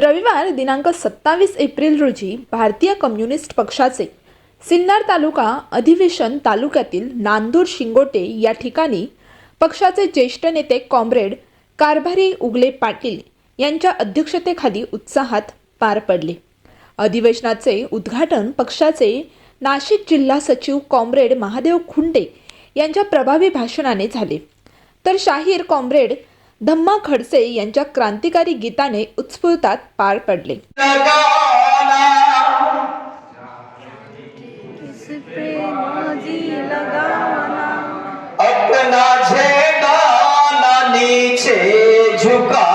रविवार दिनांक सत्तावीस एप्रिल रोजी भारतीय कम्युनिस्ट पक्षाचे सिन्नर तालुका अधिवेशन तालुक्यातील नांदूर शिंगोटे या ठिकाणी पक्षाचे ज्येष्ठ नेते कॉम्रेड कारभारी उगले पाटील यांच्या अध्यक्षतेखाली उत्साहात पार पडले. अधिवेशनाचे उद्घाटन पक्षाचे नाशिक जिल्हा सचिव कॉम्रेड महादेव खुंडे यांच्या प्रभावी भाषणाने झाले. तर शाहीर कॉम्रेड धम्मा खडसे यांच्या क्रांतिकारी गीताने उत्स्फूर्तात पार पडले. झुका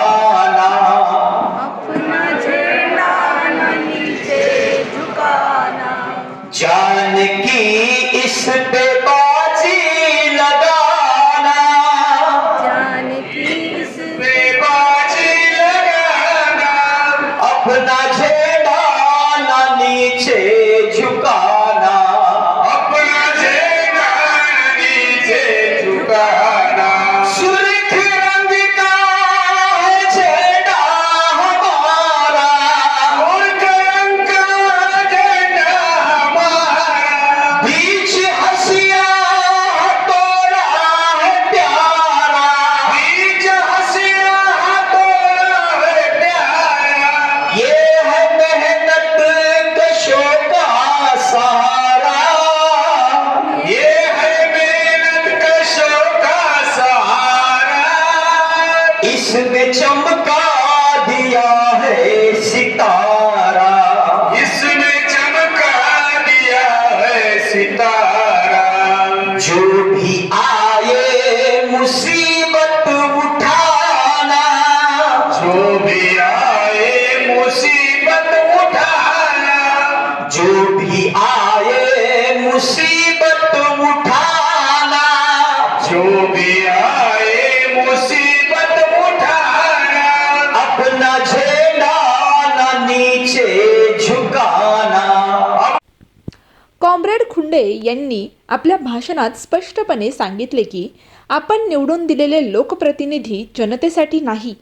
कॉम्रेड खुंडे यांनी आपल्या भाषणात स्पष्टपणे सांगितले की आपण निवडून दिलेले लोकप्रतिनिधी जनतेसाठी नाही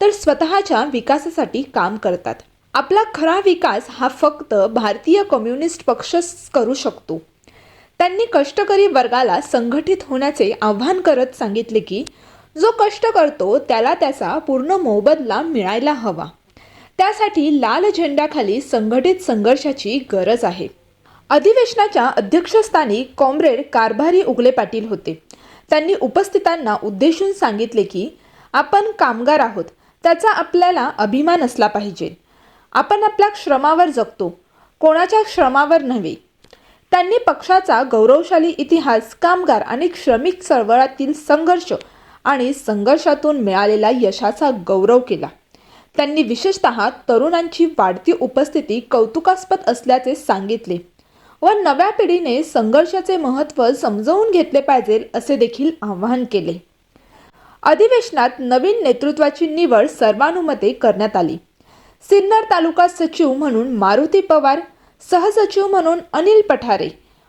तर स्वतःच्या विकासासाठी काम करतात. आपला खरा विकास हा फक्त भारतीय कम्युनिस्ट पक्षच करू शकतो. त्यांनी कष्टकरी वर्गाला संघटित होण्याचे आव्हान करत सांगितले की जो कष्ट करतो त्याला त्याचा पूर्ण मोबदला मिळायला हवा. त्यासाठी लाल झेंड्याखाली संघटित संघर्षाची गरज आहे. अधिवेशनाच्या अध्यक्षस्थानी कॉम्रेड कारभारी उगले पाटील होते. त्यांनी उपस्थितांना उद्देशून सांगितले की आपण कामगार आहोत त्याचा आपल्याला अभिमान असला पाहिजे. आपण आपल्या श्रमावर जगतो कोणाच्या श्रमावर नव्हे. त्यांनी पक्षाचा गौरवशाली इतिहास कामगार आणि श्रमिक चळवळातील संघर्ष आणि संघर्षातून मिळालेला यशाचा गौरव केला. त्यांनी विशेषतः तरुणांची वाढती उपस्थिती कौतुकास्पद असल्याचे सांगितले. व नव्या पिढीने संघर्षाचे महत्त्व समजवून घेतले पाहिजे असे देखील आवाहन केले. अधिवेशनात नवीन नेतृत्वाची निवड सर्वानुमते करण्यात आली. सिन्नर तालुका सचिव म्हणून मारुती पवार सहसचिव म्हणून अनिल पठारे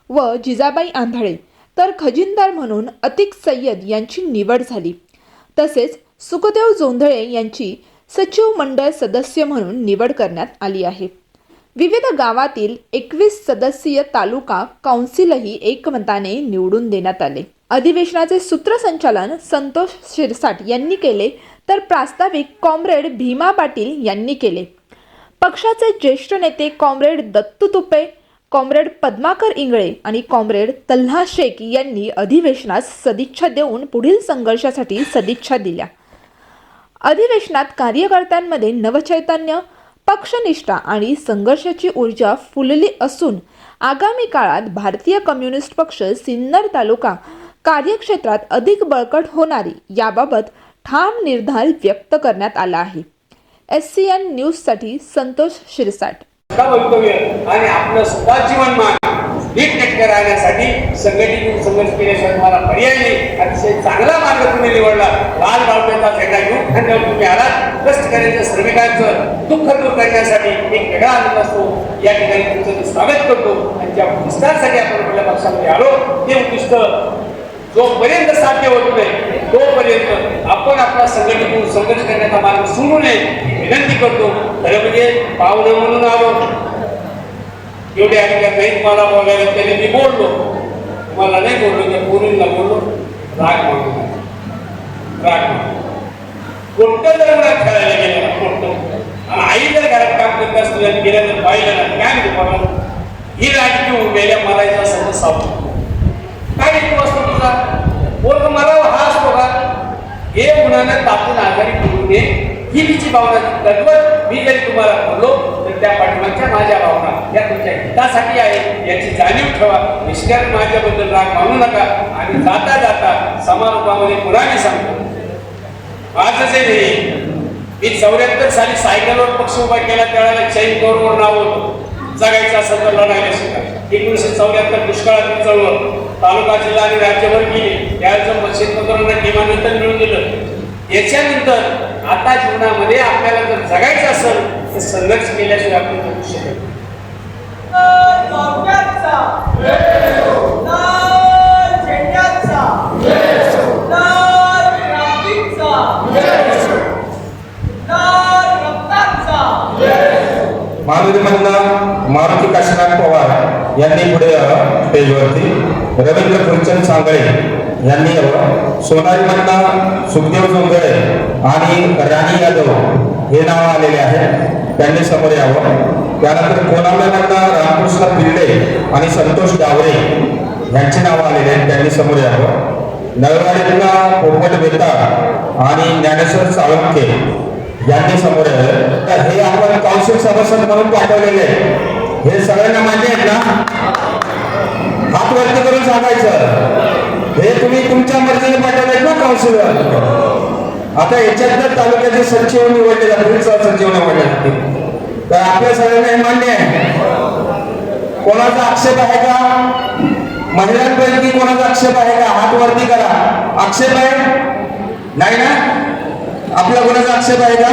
व जिजाबाई आंधळे तर खजिनदार म्हणून अतिक सय्यद यांची निवड झाली. तसेच सुखदेव जोंधळे यांची सचिव मंडळ सदस्य म्हणून निवड करण्यात आली आहे. विविध गावातील एकवीस सदस्यीय तालुका काउन्सिलही एकमताने निवडून देण्यात आले. अधिवेशनाचे सूत्रसंचालन संतोष शिरसाट यांनी केले तर प्रास्ताविक कॉम्रेड भीमा पाटील यांनी केले. पक्षाचे ज्येष्ठ नेते कॉम्रेड दत्तू तुपे कॉम्रेड पद्माकर इंगळे आणि कॉम्रेड तल्हा शेख यांनी अधिवेशनास सदिच्छा देऊन पुढील संघर्षासाठी सदिच्छा दिल्या. अधिवेशनात कार्यकर्त्यांमध्ये नवचैतन्य पक्षनिष्ठा आणि संघर्षाची ऊर्जा फुलली असून आगामी काळात भारतीय कम्युनिस्ट पक्ष सिन्नर तालुका कार्यक्षेत्रात अधिक बळकट होणारी याबाबत ठाम निर्धार व्यक्त करण्यात आला आहे. एस सी एन न्यूजसाठी संतोष शिरसाट. आणि आपलं स्वतः जीवनमान. नीटनेटकं राहण्यासाठी संघटित संघर्ष केल्याशिवाय तुम्हाला पर्याय नाही. अतिशय चांगला मार्ग तुम्ही निवडला. लाल बावट्याचा झेंडा घेऊन खांद्यावर तुम्ही आलात. कष्टकऱ्यांच्या श्रमिकांचं दुःख दूर करण्यासाठी एक वेगळा आनंद असतो. या ठिकाणी तुमचं मी स्वागत करतो. आणि ज्या उद्दिष्टांसाठी आपण आपल्या पक्षामध्ये आलो ते उद्दिष्ट जोपर्यंत साध्य होत नाही तोपर्यंत आपण आपला संघटित संघर्ष करण्याचा मार्ग सोडू नये. विनंती करतो. खरं म्हणजे पाहुणं म्हणून आलो. एवढे अधिकार नाहीत मला बोलायला त्याने मी बोललो. मला नाही बोललो त्या पोरींना बोललो. राग मागू राग मागू कोणत्या जर मुलात खेळायला गेलं? ना कोणतं? आणि आई जर घरात काम करत असतील आणि गेल्या जर पाहिलं ना काय म्हणते मला ही राजकीय उमेल्या मला असेल तर सावध काय हेतू असतो तुझा? बोल मला हा असतो का? हे मुलांना तापून आजारी करू नये ही तिची भावना तद्वत मी जरी तुम्हाला बोललो तर त्या पाठीमागच्या माझ्या भावना या तुमच्या हितासाठी आहे याची जाणीव ठेवा. निष्कारण माझ्याबद्दल राग मानू नका आणि जाता जाता समारोपामध्ये पुन्हा मी सांगतो आजच जे नाही मी चौऱ्याहत्तर साली सायकलवर पक्ष उभा केला त्यावेळेला चैन करोवर नाव होतं. जगायचं असेल तर लढायला शिका. एकोणीसशे चौऱ्याहत्तर दुष्काळातील चळवळ तालुका जिल्हा आणि राज्यभर गेली. त्यावेळेचं मशीन किमानंतर नियमानंतर मिळून दिलं याच्यानंतर आता जीवनामध्ये आपल्याला जर जगायचं असेल तर संघर्ष केल्याशिवाय आपण जगू शकत मारुती काशीनाथ पवार यांनी पुढे पेजवरती रवींद्र फुलचंद सांगळे यांनी सोनारी सोनारीमधनं सुखदेव जोंगळे आणि राणी यादव हे नाव आलेले आहेत. त्यांनी समोर यावं. त्यानंतर कोणामधनं रामकृष्ण पिल्ले आणि संतोष डावरे यांची नावं आलेली आहेत. त्यांनी समोर यावं. नळवाडीतनं पोपट बेता आणि ज्ञानेश्वर साळुंखे यांनी समोर यावं. तर हे आपण काउन्सिल सभासद म्हणून पाठवलेले हे सगळ्यांना मान्य आहेत ना? हात वरती करून सांगायचं. हे तुम्ही तुमच्या मर्जीने पाठवलेत ना काउन्सिलर आता याच्यात तालुक्याचे सचिव निवडले जातील सचिव निवडले जातील तर आपल्या सगळ्यांना हे मान्य आहे. कोणाचा आक्षेप आहे का? महिलांपैकी कोणाचा आक्षेप आहे का? हात वरती करा. आक्षेप आहे? नाही ना? आपला कोणाचा आक्षेप आहे का?